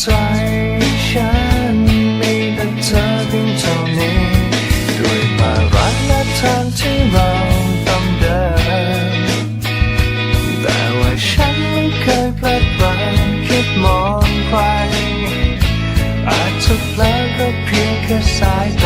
ใจฉันมีแต่เธอเพียงเท่านี้ด้วยมารักและทางที่เราต้องเดินแต่ว่าฉันไม่เคยพลาดพลั้คิดมองใครอาจจะเพลิก็เพียงแค่สายตา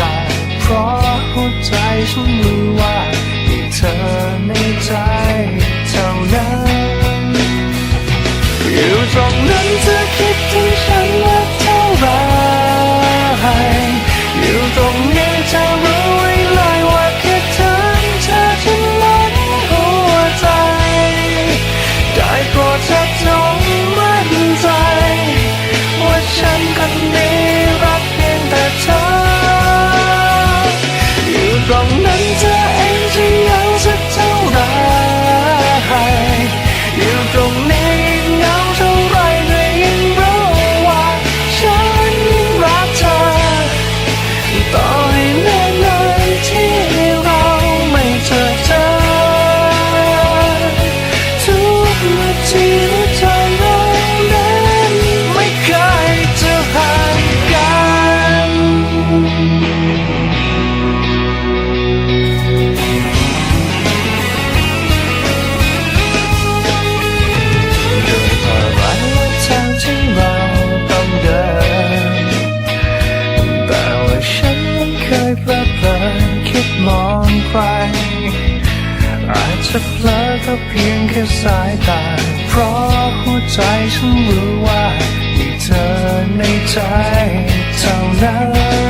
อาจจะเพลอก็เพียงแค่สายตา เพราะหัวใจฉันรู้ว่ามีเธอในใจเท่านั้น